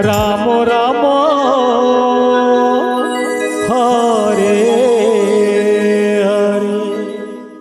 Ram Ram